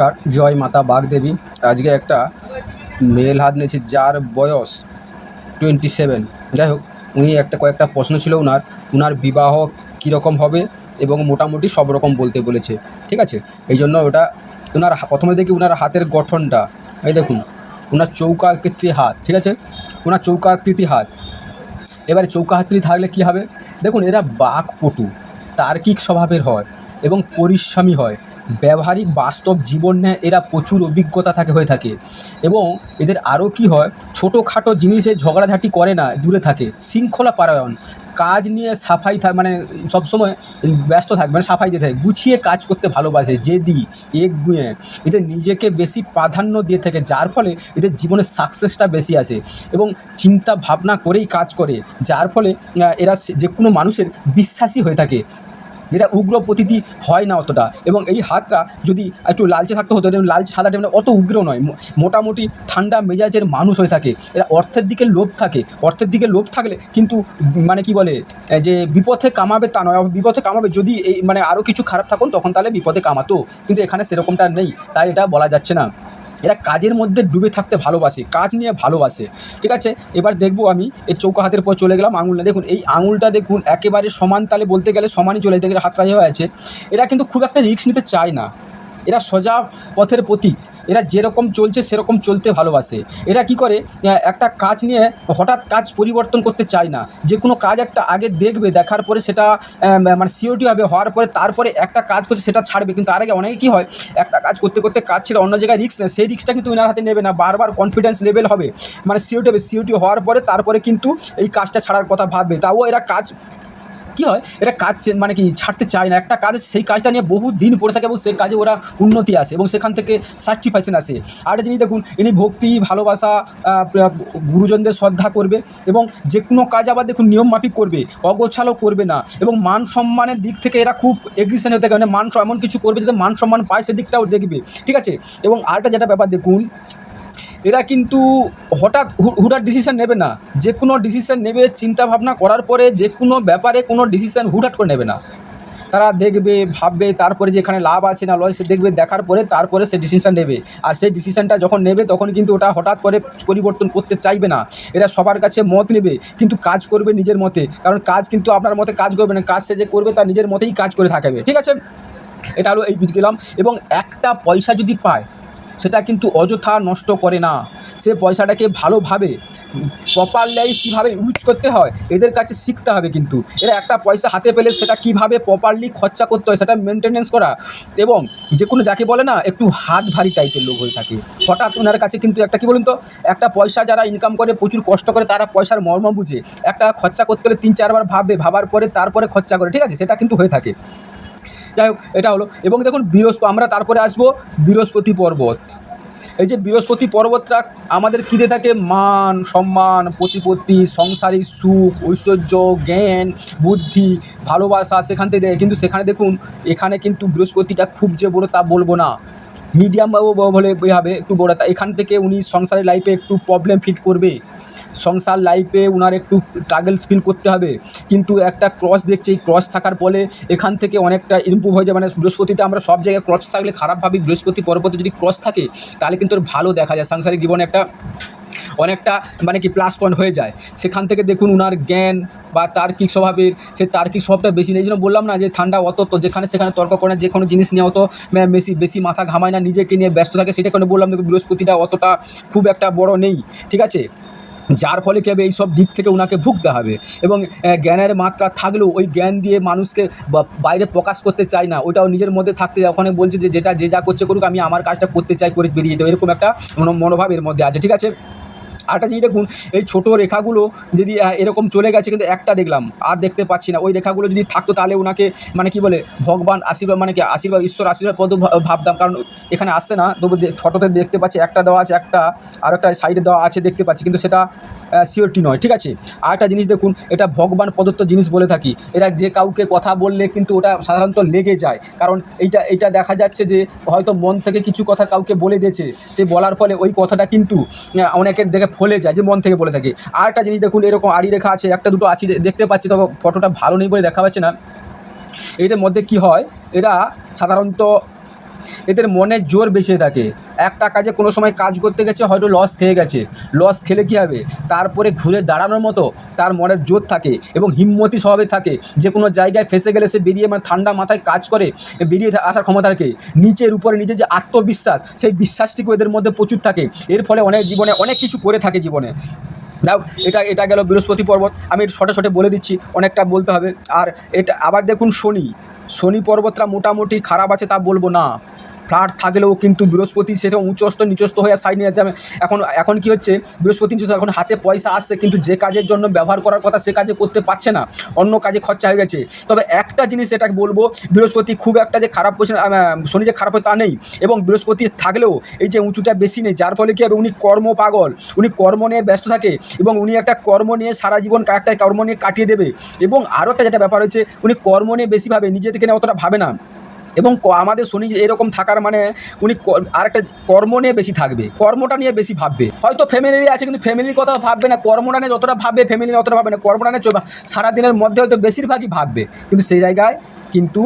কার জয় মাতা বাগদেবী আজকে একটা মেল হাত নিয়েছে, যার বয়স টোয়েন্টি সেভেন যাই হোক, উনি একটা কয়েকটা প্রশ্ন ছিল ওনার ওনার বিবাহ কীরকম হবে এবং মোটামুটি সব রকম বলতে বলেছে, ঠিক আছে? এই জন্য ওটা ওনার প্রথমে দেখি ওনার হাতের গঠনটা। এই দেখুন ওনার চৌকা আকৃতি হাত, ঠিক আছে? ওনার চৌকা আকৃতি হাত। এবারে চৌকা হাতড়ি থাকলে কী হবে? দেখুন, এরা বাকপটু তার্কিক স্বভাবের হয় এবং পরিশ্রমী হয়। ব্যবহারিক বাস্তব জীবন নিয়ে এরা প্রচুর অভিজ্ঞতা থাকে, হয়ে থাকে। এবং এদের আরও কি হয়, ছোটোখাটো জিনিসে ঝগড়াঝাটি করে না, দূরে থাকে। শৃঙ্খলা পারায়ণ কাজ নিয়ে সাফাই থাক মানে সবসময় ব্যস্ত থাকবে মানে সাফাই দিয়ে থাকে। গুছিয়ে কাজ করতে ভালোবাসে, জেদি এগুয়ে এদের নিজেকে বেশি প্রাধান্য দিয়ে থাকে, যার ফলে এদের জীবনের সাকসেসটা বেশি আসে। এবং চিন্তা ভাবনা করেই কাজ করে, যার ফলে এরা যে কোনো মানুষের বিশ্বাসী হয়ে থাকে। এটা উগ্র প্রতীতি হয় না অতটা। এবং এই হাতটা যদি একটু লালচে থাকতে, হতো লালচে সাদা মানে অত উগ্র নয়। মোটামুটি ঠান্ডা মেজাজের মানুষ হয়ে থাকে। এরা অর্থের দিকে লোভ থাকে। অর্থের দিকে লোভ থাকলে কিন্তু মানে কি বলে যে বিপথে কামাবে তা নয়। বিপথে কামাবে যদি এই মানে আরও কিছু খারাপ থাকুন, তখন তাহলে বিপদে কামাতো। কিন্তু এখানে সেরকমটা নেই। তাই এটা বলা যাচ্ছে না। এরা কাজের মধ্যে ডুবে থাকতে ভালোবাসে, কাজ নিয়ে ভালোবাসে। ঠিক আছে? এবার দেখব আমি এর চৌকা হাতের পর চলে গেলাম আঙুল না দেখুন, এই আঙুলটা দেখুন, একেবারে সমান তালে বলতে গেলে সমানই চলে যেতে হাতটা যেভাবে আছে। এরা কিন্তু খুব একটা রিস্ক নিতে চায় না। এরা সোজা পথের প্রতীক। এরা যেরকম চলছে, সেরকম চলতে ভালোবাসে। এরা কি করে? একটা কাজ নিয়ে হঠাৎ কাজ পরিবর্তন করতে চায় না। যে কোনো কাজ একটা আগে দেখবে, দেখার পরে সেটা মানে সিওটি হবে, হওয়ার পরে তারপরে একটা কাজ করছে, সেটা ছাড়বে। কিন্তু তার আগে অনেকে কী হয়, একটা কাজ করতে করতে কাজ ছেড়ে অন্য জায়গায় রিস্ক নেয়। সেই রিক্সটা কিন্তু ওনার হাতে নেবে না। বারবার কনফিডেন্স লেভেল হবে। মানে সিওটি হবে সিওটি হওয়ার পরে তারপরে কিন্তু এই কাজটা ছাড়ার কথা ভাববে। তাও এরা কাজ কী হয়? এটা কাজ মানে কি ছাড়তে চায় না। একটা কাজ সেই কাজটা নিয়ে বহু দিন পড়ে থাকে এবং সেই কাজে ওরা উন্নতি আসে এবং সেখান থেকে সার্টিফিকেশন আসে। আর জিনিস দেখুন, ইনি ভক্তি, ভালোবাসা গুরুজনদের শ্রদ্ধা করবে এবং যে কোনো কাজ আবার দেখুন, নিয়ম মাফিক করবে, অগোছালো করবে না এবং মান সম্মানের দিক থেকে এরা খুব এগ্রিশন হতে মানে মান এমন কিছু করবে যাতে মান সম্মান পায় সেদিকটাও দেখবে। ঠিক আছে? এবং আরেকটা যেটা ব্যাপার দেখুন এরা কিন্তু হঠাৎ হু- হুটহাট ডিসিশন নেবে না। যে কোনো ডিসিশন নেবে চিন্তা ভাবনা করার পরে যে কোনো ব্যাপারে কোনো ডিসিশন হুটহাট করে নেবে না। তারা দেখবে, ভাববে, তারপরে যে এখানে লাভ আছে না লয় সে দেখবে দেখার পরে তারপরে সে ডিসিশন নেবে। আর সেই ডিসিশনটা যখন নেবে, তখন কিন্তু ওটা হঠাৎ করে পরিবর্তন করতে চাইবে না। এরা সবার কাছে মত নেবে, কিন্তু কাজ করবে নিজের মতে। কারণ কাজ কিন্তু আপনার মতে কাজ করবে না। কাজ সে যে করবে, তার নিজের মতেই কাজ করে থাকবে। ঠিক আছে? এটা হলো এই গেলাম। এবং একটা পয়সা যদি পায় সেটা কিন্তু অযথা নষ্ট করে না। সে পয়সাটাকে ভালোভাবে প্রপারলি কীভাবে ইউজ করতে হয়, এদের কাছে শিখতে হবে কিন্তু। এরা একটা পয়সা হাতে পেলে সেটা কীভাবে প্রপারলি খরচা করতে হয় সেটা মেনটেনেন্স করা এবং যে কোনো যাকে বলে না, একটু হাত ভারী টাইপের লোক হয়ে থাকে। হঠাৎ ওনার কাছে কিন্তু একটা কি বলুন তো, একটা পয়সা যারা ইনকাম করে, প্রচুর কষ্ট করে, তারা পয়সার মর্ম বুঝে। একটা খরচা করতে হলে তিন চারবার ভাববে, ভাবার পরে তারপরে খরচা করে, ঠিক আছে? সেটা কিন্তু হয়ে থাকে। যাই হোক, এটা হলো। এবং দেখুন বৃহস্পতি আমরা তারপরে আসব বৃহস্পতি পর্বত। এই যে বৃহস্পতি পর্বতটা আমাদের কী থাকে? মান, সম্মান, প্রতিপত্তি, সংসারিক সুখ, ঐশ্বর্য, জ্ঞান, বুদ্ধি, ভালোবাসা সেখান থেকে দেয়। কিন্তু সেখানে দেখুন, এখানে কিন্তু বৃহস্পতিটা খুব যে বড় তা বলব না। মিডিয়াম বাবু বলে হবে একটু বড়। তা এখান থেকে উনি সংসারের লাইফে একটু প্রবলেম ফিট করবে। সংসার লাইফে ওনার একটু স্ট্রাগলস ফিল করতে হবে। কিন্তু একটা ক্রস দেখছি, এই ক্রস থাকার ফলে এখান থেকে অনেকটা ইম্প্রুভ হয়ে যায়। মানে বৃহস্পতিতে আমরা সব জায়গায় ক্রস থাকলে খারাপ ভাবি বৃহস্পতি পর্বতে যদি ক্রস থাকে, তাহলে কিন্তু ভালো দেখা যায়। সাংসারিক জীবনে একটা অনেকটা মানে কি প্লাস পয়েন্ট হয়ে যায়। সেখান থেকে দেখুন উনার জ্ঞান বা তার্কিক স্বভাবের সেই তার্কিক স্বভাবটা বেশি নেই। জন্য বললাম না যে ঠান্ডা অত তো, যেখানে সেখানে তর্ক করে না, যে কোনো জিনিস নিয়ে অত বেশি বেশি মাথা ঘামায় না, নিজেকে নিয়ে ব্যস্ত থাকে, সেটা কারণে বললাম বৃহস্পতিটা অতটা খুব একটা বড় নেই। ঠিক আছে? যার ফলে কী হবে? এইসব দিক থেকে ওনাকে ভুগতে হবে। এবং জ্ঞানের মাত্রা থাকলেও ওই জ্ঞান দিয়ে মানুষকে বাইরে প্রকাশ করতে চায় না। ওটাও নিজের মধ্যে থাকতে। ওখানে বলছে যে, যেটা, যে যা করছে করুক, আমি আমার কাজটা করতে চাই, করে বেরিয়ে দেবো। এরকম একটা মনো- মনোভাব এর মধ্যে আছে। ঠিক আছে? আরেকটা জিনিস দেখুন, এই ছোটো রেখাগুলো যদি এরকম চলে গেছে কিন্তু একটা দেখলাম, আর দেখতে পাচ্ছি না। ওই রেখাগুলো যদি থাকতো তাহলে ওনাকে মানে কি বলে, ভগবান আশীর্বাদ মানে কি, আশীর্বাদ, ঈশ্বর আশীর্বাদ পদ ভাবতাম। কারণ এখানে আসছে না, তবু ফটোতে দেখতে পাচ্ছি, একটা দেওয়া আছে, একটা, আর একটা সাইডে দেওয়া আছে, দেখতে পাচ্ছি, কিন্তু সেটা সিওরটি নয়, ঠিক আছে? আর একটা জিনিস দেখুন, এটা ভগবান প্রদত্ত জিনিস বলে থাকি। এরা যে কাউকে কথা বললে কিন্তু ওটা সাধারণত লেগে যায়। কারণ এইটা এইটা দেখা যাচ্ছে যে, হয়তো মন থেকে কিছু কথা কাউকে বলে দিয়েছে। সে বলার ফলে ওই কথাটা কিন্তু অনেকের দেখে ফলে যায়, যে মন থেকে বলে থাকি। আর একটা জিনিস দেখুন, এরকম আড়ি রেখা আছে, একটা দুটো আছি দেখতে পাচ্ছি, তবে ফটোটা ভালো নেই বলে দেখা পাচ্ছে না। এটার মধ্যে কি হয়, এরা সাধারণত এদের মনে জোর বেশি থাকে। একটা কাজে কোনো সময় কাজ করতে গেছে, হয়তো লস খেয়ে গেছে। লস খেলে কী হবে? তারপরে ঘুরে দাঁড়ানোর মতো তার মনের জোর থাকে এবং হিম্মতি স্বভাবে থাকে। যে কোনো জায়গায় ফেসে গেলে সে বেরিয়ে মানে ঠান্ডা মাথায় কাজ করে, বেরিয়ে আসার ক্ষমতা রাখে। নিচের উপরে নিজের যে আত্মবিশ্বাস, সেই বিশ্বাসটিকে এদের মধ্যে প্রচুর থাকে। এর ফলে অনেক জীবনে অনেক কিছু করে থাকে জীবনে। যাই এটা এটা গেল বৃহস্পতি পর্বত। আমি শটে শটে বলে দিচ্ছি, অনেকটা বলতে হবে। আর এটা, আবার দেখুন শনি। শনি পর্বতটা মোটামুটি খারাপ আছে তা বলব না। ফ্ল্যাট থাকলেও কিন্তু বৃহস্পতি সেটা উঁচস্ত নিচস্ত হয়ে সাইড নিয়ে যেতে হবে এখন এখন কি হচ্ছে? বৃহস্পতি নিচস্ত এখন হাতে পয়সা আসছে, কিন্তু যে কাজের জন্য ব্যবহার করার কথা সে কাজে করতে পারছে না। অন্য কাজে খরচা হয়ে গেছে। তবে একটা জিনিস এটা বলব, বৃহস্পতি খুব একটা যে খারাপ করছে শনি যে খারাপ হয় তা নেই। এবং বৃহস্পতি থাকলেও এই যে উঁচুটা বেশি নেই, যার ফলে কী হবে? উনি কর্ম পাগল। উনি কর্ম নিয়ে ব্যস্ত থাকে এবং উনি একটা কর্ম নিয়ে সারা জীবন একটা কর্ম নিয়ে কাটিয়ে দেবে। এবং আরও একটা যেটা ব্যাপার হচ্ছে উনি কর্ম নিয়ে বেশি ভাবে নিজে থেকে অতটা ভাবে না। এবং আমাদের শনি এরকম থাকার মানে উনি আরেকটা কর্ম নিয়ে বেশি থাকবে, কর্মটা নিয়ে বেশি ভাববে। হয়তো ফ্যামিলি আছে, কিন্তু ফ্যামিলির কথা ভাববে না, কর্মটা নিয়ে যতটা ভাববে ফ্যামিলি নিয়ে অতটা ভাববে না, কর্মটা নিয়ে সারাদিনের মধ্যে হয়তো বেশিরভাগই ভাববে, কিন্তু সেই জায়গায় কিন্তু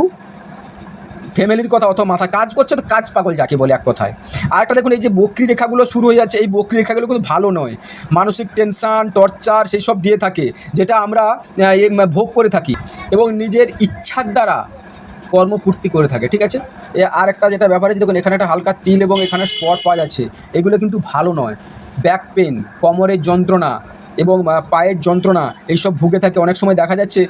ফ্যামিলির কথা অত মাথা কাজ করছে তো কাজ পাগল যাকে বলে এক কথায়। আর একটা দেখুন, এই যে বক্রি রেখাগুলো শুরু হয়ে যাচ্ছে, এই বক্রি রেখাগুলো কিন্তু ভালো নয়। মানসিক টেনশান টর্চার সেই সব দিয়ে থাকে, যেটা আমরা ভোগ করে থাকি। এবং নিজের ইচ্ছার দ্বারা কর্মপূর্তি করে থাকে, ঠিক আছে? আর একটা যেটা ব্যাপার আছে, দেখুন, এখানে একটা হালকা তিল এবং এখানে স্পট পাওয়া যাচ্ছে। এগুলো কিন্তু ভালো নয়। ব্যাক পেন, কোমরের যন্ত্রণা এবং পায়ের যন্ত্রণা, এইসব ভুগে থাকে। অনেক সময় দেখা যাচ্ছে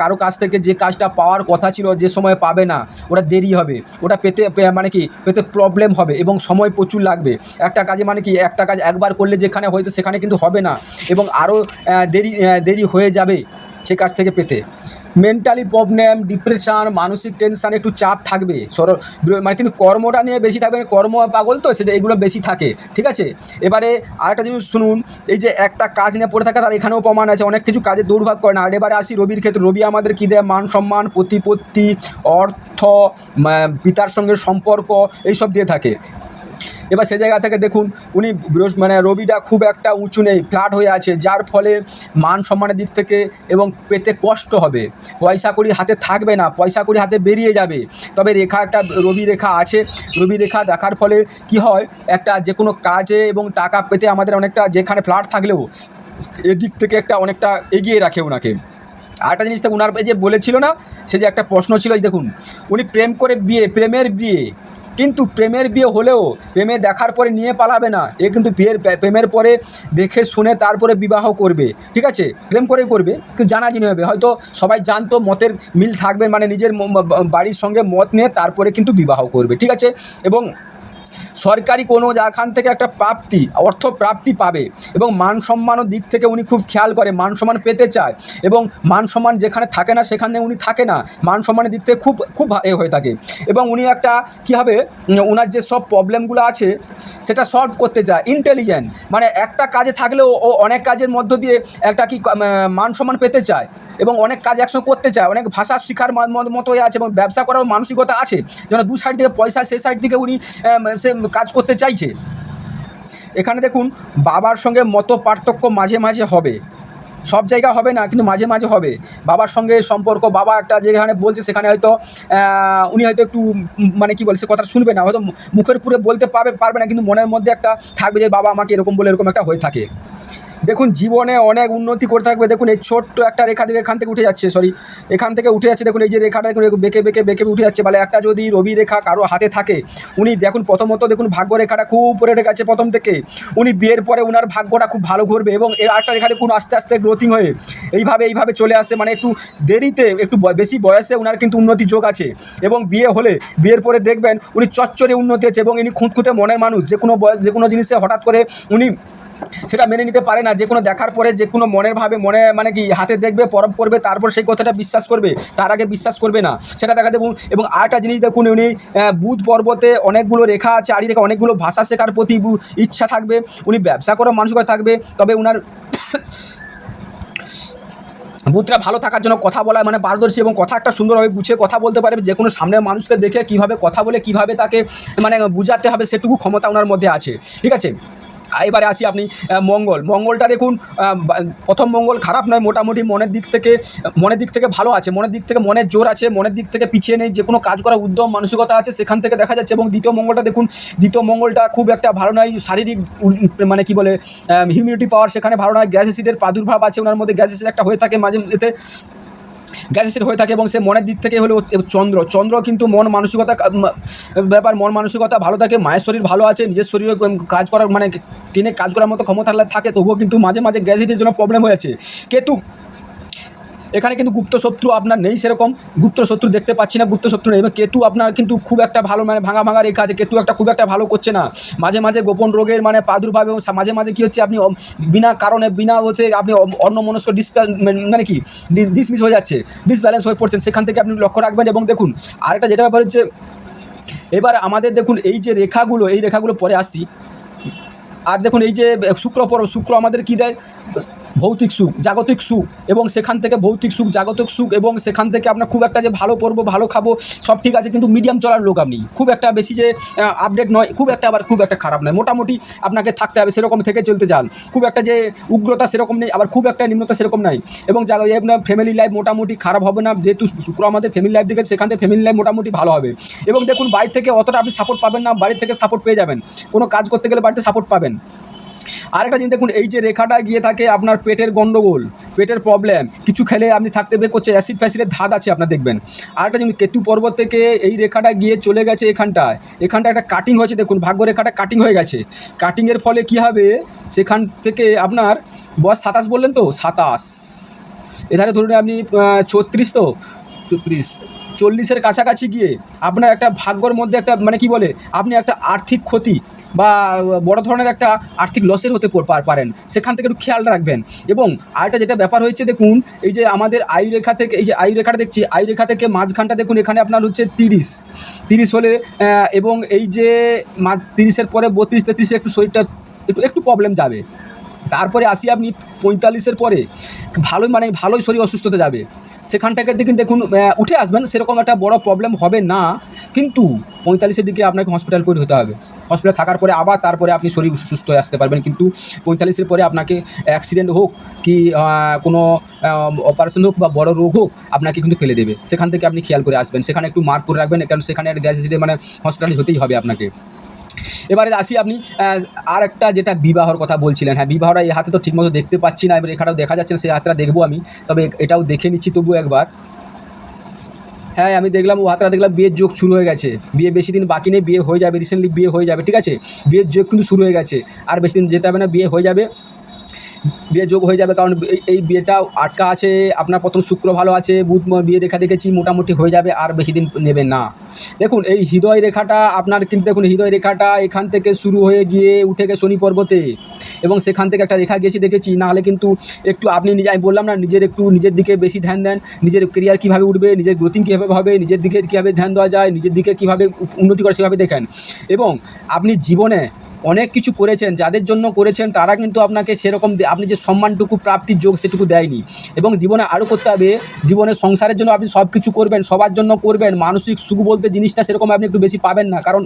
কারও কাছ থেকে যে কাজটা পাওয়ার কথা ছিল, যে সময় পাবে না, ওটা দেরি হবে। ওটা পেতে মানে কি, পেতে প্রবলেম হবে এবং সময় প্রচুর লাগবে। একটা কাজে মানে কি, একটা কাজ একবার করলে যেখানে হয়তো সেখানে কিন্তু হবে না এবং আরও দেরি দেরি হয়ে যাবে। সে কাজ থেকে পেতে। মেন্টালি প্রবলেম ডিপ্রেশান মানসিক টেনশন একটু চাপ থাকবে। সর মানে কিন্তু কর্মটা নিয়ে বেশি থাকবে কর্ম পাগল তো, সেটা এগুলো বেশি থাকে, ঠিক আছে? এবারে আরেকটা জিনিস শুনুন, এই যে একটা কাজ নিয়ে পড়ে থাকে, তার এখানেও প্রমাণ আছে, অনেক কিছু কাজে দুর্ভাগ করে না। আর এবারে আসি রবির ক্ষেত্রে, রবি আমাদের কী দেয়? মান সম্মান, প্রতিপত্তি, অর্থ পিতার সঙ্গে সম্পর্ক, এইসব দিয়ে থাকে। এবার সে জায়গা থেকে দেখুন, উনি মানে রবিটা খুব একটা উঁচু নেই ফ্ল্যাট হয়ে আছে, যার ফলে মান সম্মানের দিক থেকে এবং পেতে কষ্ট হবে। পয়সা কড়ি হাতে থাকবে না, পয়সা কড়ি হাতে বেরিয়ে যাবে। তবে রেখা একটা, রবি রেখা আছে, রবি রেখা দেখার ফলে কি হয়, একটা যে কোনো কাজে এবং টাকা পেতে আমাদের অনেকটা যেখানে ফ্ল্যাট থাকলেও এদিক থেকে একটা অনেকটা এগিয়ে রাখে ওনাকে আরেকটা জিনিস তো এই যে বলেছিল না, সে যে একটা প্রশ্ন ছিল দেখুন, উনি প্রেম করে বিয়ে, প্রেমের বিয়ে কিন্তু প্রেমের বিয়ে হলেও প্রেমে দেখার পরে নিয়ে পালাবে না। এ কিন্তু বিয়ের প্রেমের পরে দেখে শুনে তারপরে বিবাহ করবে। ঠিক আছে? প্রেম করেই করবে। কিন্তু জানা জিনিস হবে। হয়তো সবাই জানতো মতের মিল থাকবে মানে নিজের বাড়ির সঙ্গে মত নিয়ে তারপরে কিন্তু বিবাহ করবে। ঠিক আছে? এবং সরকারি কোনো এখান থেকে একটা প্রাপ্তি, অর্থ প্রাপ্তি পাবে এবং মান দিক থেকে উনি খুব খেয়াল করে, মান সম্মান পেতে চায় এবং মান সম্মান যেখানে থাকে না সেখানে উনি থাকে না, মান সম্মানের দিক থেকে খুব খুব এ হয়ে থাকে এবং উনি একটা কী হবে ওনার যে সব প্রবলেমগুলো আছে সেটা সলভ করতে চায় ইন্টেলিজেন্ট মানে একটা কাজে থাকলেও ও অনেক কাজের মধ্য দিয়ে একটা কি মান সম্মান পেতে চায় এবং অনেক কাজ একসঙ্গে করতে চায়, অনেক ভাষা শেখার মতো আছে এবং ব্যবসা করার মানসিকতা আছে, যেন দু সাইড থেকে পয়সা, সে সাইড থেকে উনি সে কাজ করতে চাইছে? এখানে দেখুন, বাবার সঙ্গে মত পার্থক্য মাঝে মাঝে হবে। সব জায়গা হবে না, কিন্তু মাঝে মাঝে হবে। বাবার সঙ্গে সম্পর্ক, বাবা একটা যেখানে বলছে, সেখানে হয়তো উনি হয়তো একটু মানে কি বলছে কথা শুনবে না। হয়তো মুখের পুরে বলতে পারবে পারবে না, কিন্তু মনের মধ্যে একটা থাকবে যে, বাবা আমাকে এরকম বলে এরকম একটা হয়ে থাকে। দেখুন, জীবনে অনেক উন্নতি করে থাকবে। দেখুন, এই ছোট্ট একটা রেখা থেকে এখান থেকে উঠে যাচ্ছে সরি এখান থেকে উঠে যাচ্ছে, দেখুন, এই যে রেখাটা বেঁকে বেঁকে বেঁকে উঠে যাচ্ছে। বলে একটা যদি রবি রেখা কারও হাতে থাকে, উনি দেখুন, প্রথমত দেখুন, ভাগ্য রেখাটা খুব উপরে রেখেছে প্রথম থেকে। উনি বিয়ের পরে ওনার ভাগ্যটা খুব ভালো ঘুরবে এবং এর আরেকটা রেখা দেখুন, আস্তে আস্তে গ্রোথিং হয়ে, এইভাবে এইভাবে চলে আসে। মানে একটু দেরিতে, একটু বেশি বয়সে ওনার কিন্তু উন্নতি যোগ আছে। এবং বিয়ে হলে, বিয়ের পরে দেখবেন, উনি চচ্চরে উন্নতি আছে এবং ইনি খুঁতখুঁতে মনের মানুষ। যে কোনো বয়স, যে কোনো জিনিসে হঠাৎ করে উনি সেটা মেনে নিতে পারে না, যে কোনো দেখার পরে, যে কোনো মনের ভাবে, মনে মানে কি, হাতে দেখবে পরব করবে, তারপর সেই কথাটা বিশ্বাস করবে, তার আগে বিশ্বাস করবে না। সেটা দেখা দেখুন এবং আরেকটা জিনিস দেখুন, উনি বুধ পর্বতে অনেকগুলো রেখা আছে আড়ি রেখা অনেকগুলো ভাষা শেখার প্রতি ইচ্ছা থাকবে, উনি ব্যবসা করার মানসিকতা থাকবে, তবে উনার বুথটা ভালো থাকার জন্য কথা বলা মানে পারদর্শী এবং কথা একটা সুন্দরভাবে গুছিয়ে কথা বলতে পারবে, যে কোনো সামনের মানুষকে দেখে কীভাবে কথা বলে, কীভাবে তাকে মানে বুঝাতে হবে, সেটুকু ক্ষমতা ওনার মধ্যে আছে। ঠিক আছে? এবারে আসি আপনি মঙ্গল। মঙ্গলটা দেখুন প্রথম মঙ্গল খারাপ নয়, মোটামুটি মনের দিক থেকে, মনের দিক থেকে ভালো আছে। মনের দিক থেকে মনের জোর আছে, মনের দিক থেকে পিছিয়ে নেই যে কোনো কাজ করার উদ্যম, মানসিকতা আছে, সেখান থেকে দেখা যাচ্ছে। এবং দ্বিতীয় মঙ্গলটা দেখুন, দ্বিতীয় মঙ্গলটা খুব একটা ভালো নয়, শারীরিক মানে কি বলে হিউমিডিটি পাওয়ার সেখানে ভালো নয় গ্যাস অ্যাসিডের প্রাদুর্ভাব আছে, ওনার মধ্যে গ্যাস অ্যাসিড একটা হয়ে থাকে, মাঝে এতে গ্যাস অ্যাসিড হয়ে থাকে এবং সে মনের দিক থেকে হলো চন্দ্র। চন্দ্র কিন্তু মন মানসিকতা ব্যাপার, মন মানসিকতা ভালো থাকে, মায়ের শরীর ভালো আছে, নিজের শরীরে কাজ করার মানে টেনে কাজ করার মতো ক্ষমতা থাকে, তবুও কিন্তু মাঝে মাঝে গ্যাস জন্য প্রবলেম হয়েছে কেতু এখানে কিন্তু গুপ্ত শত্রু আপনার নেই সেরকম। গুপ্ত শত্রু দেখতে পাচ্ছি না, গুপ্ত শত্রু নেই। এবং কেতু আপনার কিন্তু খুব একটা ভালো মানে ভাঙা ভাঙা রেখা আছে। কেতু একটা খুব একটা ভালো করছে না। মাঝে মাঝে গোপন রোগের মানে প্রাদুর্ভাব এবং মাঝে মাঝে কী হচ্ছে, আপনি বিনা কারণে, বিনা হচ্ছে আপনি অন্য মনস্ক ডিসপ্যা মানে কি? ডিসমিস হয়ে যাচ্ছে ডিসব্যালেন্স হয়ে পড়ছেন। সেখান থেকে আপনি লক্ষ্য রাখবেন এবং দেখুন, আরেকটা যেটা ব্যাপার হচ্ছে, এবার আমাদের দেখুন, এই যে রেখাগুলো, এই রেখাগুলো পরে আসি আর দেখুন, এই যে শুক্র পর্ব শুক্র আমাদের কী দেয়? ভৌতিক সুখ, জাগতিক সুখ এবং সেখান থেকে ভৌতিক সুখ, জাগতিক সুখ এবং সেখান থেকে আপনার খুব একটা যে ভালো পড়ব ভালো খাব, সব ঠিক আছে, কিন্তু মিডিয়াম চলার লোক আপনি। খুব একটা বেশি যে আপডেট নয়, খুব একটা আবার খুব একটা খারাপ নয়। মোটামুটি আপনাকে থাকতে হবে, সেরকম থেকে চলতে যান। খুব একটা যে উগ্রতা সেরকম নেই, আবার খুব একটা নিম্নতা সেরকম নাই। এবং আপনার ফ্যামিলি লাইফ মোটামুটি খারাপ হবে না, যেহেতু শুক্র আমাদের ফ্যামিলি লাইফ দিকে, সেখান থেকে ফ্যামিলি লাইফ মোটামুটি ভালো হবে। এবং দেখুন, বাড়ি থেকে অতটা আপনি সাপোর্ট পাবেন না, বাড়ি থেকে সাপোর্ট পেয়ে যাবেন। কোনো কাজ করতে গেলে বাড়িতে সাপোর্ট পাবেন। আরেকটা জিনিস দেখুন, এই যে রেখাটা গিয়ে থাকে আপনার পেটের গন্ডগোল, পেটের প্রবলেম কিছু খেলে আপনি থাকতে বের করছে অ্যাসিড ফ্যাসিডের ধাত আছে আপনার দেখবেন। আরেকটা জিনিস, কেতু পর্বত থেকে এই রেখাটা গিয়ে চলে গেছে এখানটায়। এখানটা একটা কাটিং হয়েছে, দেখুন, ভাগ্য রেখাটা কাটিং হয়ে গেছে। কাটিংয়ের ফলে কি হবে? সেখান থেকে আপনার বয়স সাতাশ বললেন তো? সাতাশ। এধারে ধরুন আপনি ছত্রিশ তো? চত্রিশ চল্লিশের কাছাকাছি গিয়ে আপনার একটা ভাগ্যর মধ্যে একটা মানে কি বলে, আপনি একটা আর্থিক ক্ষতি বা বড় ধরনের একটা আর্থিক লসের হতে পার- পারেন। সেখান থেকে একটু খেয়াল রাখবেন। এবং আরেকটা যেটা ব্যাপার হয়েছে, দেখুন, এই যে আমাদের আয়ু রেখা থেকে, এই যে আয়ু রেখাটা দেখছি, আয়ু রেখা থেকে মাঝখানটা দেখুন, এখানে আপনার হচ্ছে তিরিশ। তিরিশ হলে এবং এই যে মাঝ, তিরিশের পরে বত্রিশ, তেত্রিশে একটু শরীরটা একটু একটু প্রবলেম যাবে। তারপরে আসি আপনি পঁয়তাল্লিশের পরে, ভালোই মানে ভালোই শরীর অসুস্থতা যাবে। সেখান থেকে দেখুন দেখুন উঠে আসবেন, সেরকম একটা বড় প্রবলেম হবে না। কিন্তু পঁয়তাল্লিশের দিকে আপনাকে হসপিটাল করে হতে হবে। হসপিটাল থাকার পরে আবার তারপরে আপনি শরীর সুস্থ হয়ে আসতে পারবেন। কিন্তু পঁয়তাল্লিশের পরে আপনাকে অ্যাক্সিডেন্ট হোক কি কোনো অপারেশন হোক বা বড় রোগ হোক, আপনাকে কিন্তু ফেলে দেবে। সেখান থেকে আপনি খেয়াল করে আসবেন। সেখানে একটু মার্ক করে রাখবেন, কারণ সেখানে গ্যাস মানে হসপিটালে হতেই হবে আপনাকে। এবারে আসি আপনি আর একটা যেটা বিবাহর কথা বলছিলেন। হ্যাঁ বিবাহটা এই হাতে তো ঠিকমতো দেখতে পাচ্ছি না, এবার এখানেও দেখা যাচ্ছে না, সেই হাতটা দেখব আমি, তবে এটাও দেখে নিচ্ছি তবু একবার। হ্যাঁ আমি দেখলাম, ও হাতটা দেখলাম, বিয়ের যোগ শুরু হয়ে গেছে। বিয়ে বেশি দিন বাকি নেই, বিয়ে হয়ে যাবে রিসেন্টলি বিয়ে হয়ে যাবে, ঠিক আছে? বিয়ের যোগ কিন্তু শুরু হয়ে গেছে। আর বেশি দিন যেতে হবে না, বিয়ে হয়ে যাবে। বিয়ে যোগ হয়ে যাবে, কারণ এই বিয়েটা আটকা আছে, আপনার প্রথম শুক্র ভালো আছে, বুধ বিয়ে রেখা দেখেছি, মোটামুটি হয়ে যাবে, আর বেশি দিন নেবে না। দেখুন, এই হৃদয় রেখাটা আপনার কিন্তু দেখুন, হৃদয় রেখাটা এখান থেকে শুরু হয়ে গিয়ে উঠে গেছে শনি পর্বতে, এবং সেখান থেকে একটা রেখা গেছি দেখেছি নাহলে কিন্তু একটু আপনি নিজে, আমি বললাম না, নিজের একটু নিজের দিকে বেশি ধ্যান দেন, নিজের কেরিয়ার কীভাবে উঠবে, নিজের গ্রোথিং কীভাবে হবে, নিজের দিকে কীভাবে ধ্যান দেওয়া যায়, নিজের দিকে কীভাবে উন্নতি করে সেভাবে দেখেন। এবং আপনি জীবনে অনেক কিছু করেছেন, যাদের জন্য করেছেন তারা কিন্তু আপনাকে সেরকম আপনি যে সম্মানটুকু প্রাপ্তির যোগ সেটুকু দেয়নি। এবং জীবনে আরও করতে হবে, জীবনে সংসারের জন্য আপনি সব কিছু করবেন, সবার জন্য করবেন, মানসিক সুখ বলতে জিনিসটা সেরকম আপনি একটু বেশি পাবেন না। কারণ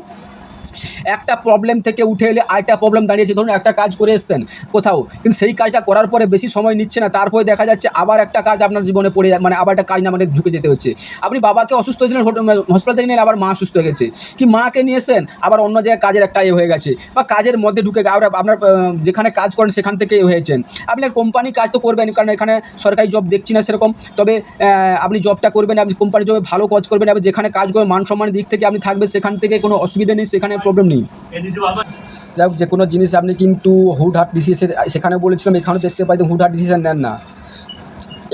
একটা প্রবলেম থেকে উঠে এলে আরেকটা প্রবলেম দাঁড়িয়েছে। ধরুন একটা কাজ করে এসছেন কোথাও, কিন্তু সেই কাজটা করার পরে বেশি সময় নিচ্ছে না, তারপরে দেখা যাচ্ছে আবার একটা কাজ আপনার জীবনে পড়ে মানে আবার একটা কাজ না মানে ঢুকে যেতে হচ্ছে। আপনি বাবাকে অসুস্থ হয়েছিলেন হসপিটাল থেকে নিয়ে আবার মা সুস্থ হয়ে গেছে। কি মাকে নিয়ে এসেছেন, আবার অন্য জায়গায় কাজের একটা এ হয়ে গেছে, বা কাজের মধ্যে ঢুকে আবার আপনার যেখানে কাজ করেন সেখান থেকে হয়েছেন। আপনি কোম্পানি কাজ তো করবেন কারণ এখানে সরকারি জব দেখছি না সেরকম, তবে আপনি জবটা করবেন, আপনি কোম্পানি জবে ভালো কাজ করবেন, আপনি যেখানে কাজ করবেন মান সম্মানের দিক থেকে আপনি থাকবেন, সেখান থেকে কোনো অসুবিধা নেই, সেখানে প্রবলেম নেই যাই যে কোনো জিনিস আপনি কিন্তু হুটহাট ডিসিশন সেখানে বলেছিলাম, এখানেও দেখতে পাই হুটহাট ডিসিশন নেন না।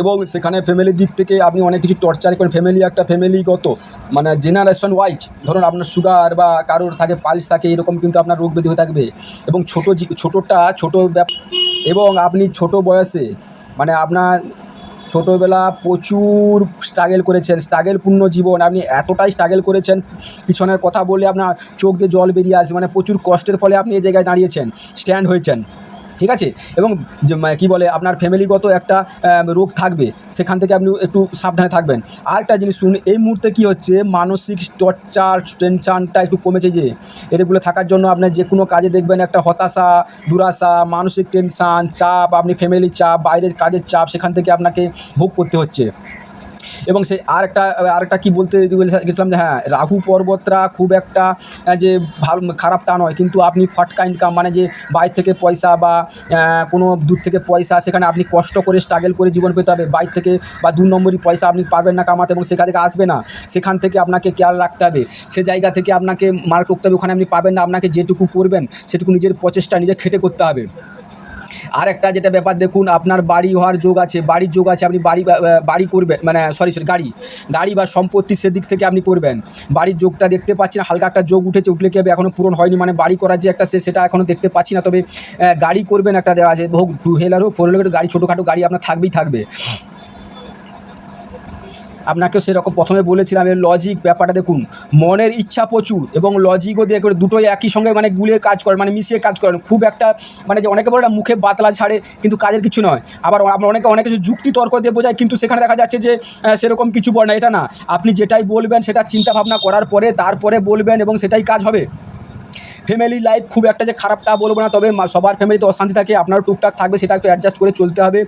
এবং সেখানে ফ্যামিলির দিক থেকে আপনি অনেক কিছু টর্চার করেন। ফ্যামিলি একটা ফ্যামিলিগত মানে জেনারেশন ওয়াইজ ধরুন আপনার সুগার বা কারোর থাকে পালস থাকে, এরকম কিন্তু আপনার রোগ ব্যাধি হয়ে থাকবে। এবং ছোটো ছোটোটা, ছোটো এবং আপনি ছোট বয়সে মানে আপনার ছোটোবেলা প্রচুর স্ট্রাগেল করেছেন স্ট্রাগেলপূর্ণ জীবন। আপনি এতটাই স্ট্রাগেল করেছেন, পিছনের কথা বলে আপনার চোখ দিয়ে জল বেরিয়ে আসে মানে প্রচুর কষ্টের ফলে আপনি এই জায়গায় দাঁড়িয়েছেন স্ট্যান্ড হয়েছেন। ঠিক আছে? এবং কী বলে, আপনার ফ্যামিলিগত একটা রোগ থাকবে, সেখান থেকে আপনি একটু সাবধানে থাকবেন। আর একটা জিনিস শুনুন, এই মুহূর্তে কী হচ্ছে, মানসিক টর্চার, টেনশানটা একটু কমেছে যে এগুলো থাকার জন্য আপনার যে কোনো কাজে দেখবেন একটা হতাশা, দুরাশা, মানসিক টেনশান, চাপ, আপনি ফ্যামিলির চাপ, বাইরের কাজের চাপ, সেখান থেকে আপনাকে ভোগ করতে হচ্ছে। এবং সেই আরেকটা আরেকটা কি বলতে গেছিলাম যে হ্যাঁ রাহু পর্বতরা খুব একটা যে ভালো, খারাপ তা নয়। কিন্তু আপনি ফটকা ইনকাম মানে যে বাইর থেকে পয়সা বা কোনো দূর থেকে পয়সা, সেখানে আপনি কষ্ট করে স্ট্রাগল করে জীবন পেতে হবে। বাইর থেকে বা দু নম্বরই পয়সা আপনি পারবেন না কামাতে এবং সেখান থেকে আসবে না। সেখান থেকে আপনাকে খেয়াল রাখতে হবে। সে জায়গা থেকে আপনাকে মার্ক করতে হবে। ওখানে আপনি পাবেন না। আপনাকে যেটুকু করবেন, সেটুকু নিজের প্রচেষ্টা নিজে খেটে করতে হবে। আর একটা যেটা ব্যাপার দেখুন, আপনার বাড়ি হওয়ার যোগ আছে, বাড়ির যোগ আছে, আপনি বাড়ি বাড়ি করবেন মানে সরি সরি গাড়ি। গাড়ি বা সম্পত্তি সেদিক থেকে আপনি করবেন। বাড়ির যোগটা দেখতে পাচ্ছি না হালকা একটা যোগ উঠেছে, উঠলে কি হবে এখনও পূরণ হয়নি মানে বাড়ি করার যে একটা সে সেটা এখনও দেখতে পাচ্ছি না, তবে গাড়ি করবেন একটা দেওয়া আছে হোক টু হুইলার হোক ফোর হুইলার গাড়ি, ছোটোখাটো গাড়ি আপনার থাকবেই থাকবে। আপনাকেও সেরকম প্রথমে বলেছিলাম এর লজিক ব্যাপারটা দেখুন, মনের ইচ্ছা প্রচুর এবং লজিকও দিয়ে করে দুটোই একই সঙ্গে মানে গুলিয়ে কাজ করেন মানে মিশিয়ে কাজ করেন খুব একটা মানে যে অনেকে বলে মুখে বাতলা ছাড়ে কিন্তু কাজের কিছু নয়। আবার আমরা অনেকে, অনেক কিছু যুক্তি তর্ক দিয়ে বোঝায়, কিন্তু সেখানে দেখা যাচ্ছে যে সেরকম কিছু বলে না। এটা না। আপনি যেটাই বলবেন, সেটা চিন্তা ভাবনা করার পরে, তারপরে বলবেন এবং সেটাই কাজ হবে। ফ্যামিলি লাইফ খুব একটা যে খারাপ তা বলব না, তবে সবার ফ্যামিলিতে অশান্তি থাকে আপনারও টুকটাক থাকবে, সেটা একটু অ্যাডজাস্ট করে চলতে হবে।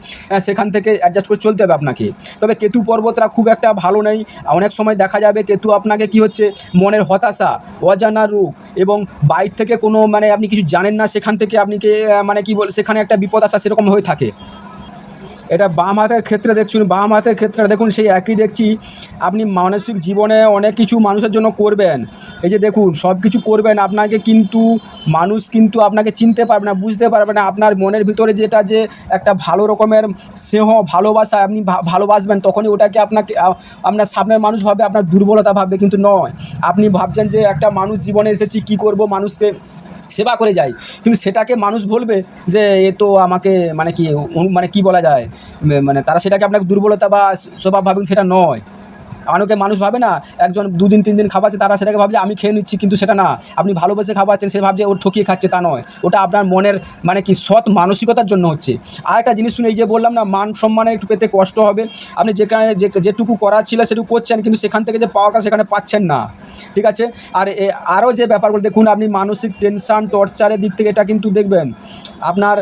সেখান থেকে অ্যাডজাস্ট করে চলতে হবে আপনাকে। তবে কেতু পর্বতরা খুব একটা ভালো নেই। অনেক সময় দেখা যাবে কেতু আপনাকে কি হচ্ছে, মনের হতাশা, অজানা রোগ এবং বাইর থেকে কোনো মানে আপনি কিছু জানেন না, সেখান থেকে আপনি মানে কি বল সেখানে একটা বিপদ আসা সেরকম হয়ে থাকে। এটা বাম হাতের ক্ষেত্রে দেখছুন বাম হাতের ক্ষেত্রে দেখুন সেই একই দেখছি। আপনি মানসিক জীবনে অনেক কিছু মানুষের জন্য করবেন। এই যে দেখুন, সব কিছু করবেন আপনাকে কিন্তু, মানুষ কিন্তু আপনাকে চিনতে পারবে না, বুঝতে পারবে না। আপনার মনের ভিতরে যেটা যে একটা ভালো রকমের স্নেহ, ভালোবাসা আপনি ভালোবাসবেন, তখনই ওটাকে আপনাকে আপনার সামনের মানুষ ভাবে, আপনার দুর্বলতা ভাববে, কিন্তু নয়। আপনি ভাবছেন যে একটা মানুষ জীবনে এসেছি, কি করব মানুষকে? সেবা করে যায়। কিন্তু সেটাকে মানুষ বলবে যে, এ তো আমাকে মানে কি মানে কি বলা যায়? মানে তারা সেটাকে আপনাকে দুর্বলতা বা স্বভাব ভাবেন সেটা নয়। অনেকে মানুষ ভাবে না, একজন দুদিন তিন দিন খাওয়াচ্ছে, তারা সেটাকে ভাবছে, আমি খেয়ে নিচ্ছি। কিন্তু সেটা না। আপনি ভালোবেসে খাওয়াচ্ছেন, সে ভাবছে, ও ঠকিয়ে খাচ্ছে। তা নয়। ওটা আপনার মনের মানে কি, সৎ মানসিকতার জন্য হচ্ছে। আর একটা জিনিস শুনে এই যে বললাম না, মান সম্মানে একটু পেতে কষ্ট হবে। আপনি যেখানে, যে, যেটুকু করার ছিল সেটুকু করছেন, কিন্তু সেখান থেকে যে পাওয়াটা সেখানে পাচ্ছেন না। ঠিক আছে? আর আরও যে ব্যাপারগুলো দেখুন, আপনি মানসিক টেনশন টর্চারের দিক থেকে এটা কিন্তু দেখবেন। আপনার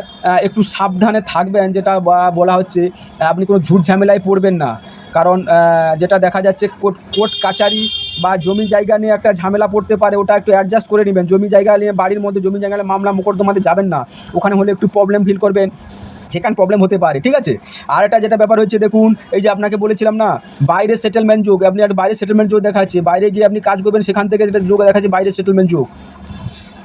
একটু সাবধানে থাকবেন, যেটা বলা হচ্ছে, আপনি কোনো ঝুট ঝামেলায় পড়বেন না। কারণ যেটা দেখা যাচ্ছে কোর্ট কোর্ট কাচারি বা জমি জায়গা নিয়ে একটা ঝামেলা পড়তে পারে, ওটা একটু অ্যাডজাস্ট করে নেবেন। জমি জায়গা নিয়ে, বাড়ির মধ্যে জমি জায়গা মামলা মোকদ্দমাতে যাবেন না। ওখানে হলে একটু প্রবলেম ফিল করবেন। সেখানে প্রবলেম হতে পারে, ঠিক আছে? আর একটা যেটা ব্যাপার হচ্ছে, দেখুন, এই যে আপনাকে বলেছিলাম না, বাইরে সেটেলমেন্ট যোগ। আপনি একটা বাইরে সেটেলমেন্ট যোগ দেখাচ্ছে, বাইরে গিয়ে আপনি কাজ করবেন, সেখান থেকে যেটা যোগ দেখাচ্ছে, বাইরে সেটেলমেন্ট যোগ।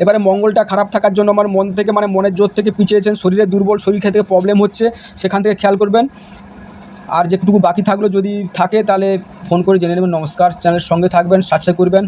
এবারে মঙ্গলটা খারাপ থাকার জন্য আমার মন থেকে মানে মনের জোর থেকে পিছিয়েছেন, শরীরে দুর্বল, শরীর থেকে প্রবলেম হচ্ছে, সেখান থেকে খেয়াল করবেন। আর যেটুকু বাকি থাকল যদি থাকে তাহলে ফোন করে জেনে নেবেন। নমস্কার। চ্যানেলের সঙ্গে থাকবেন, সাবস্ক্রাইব করবেন।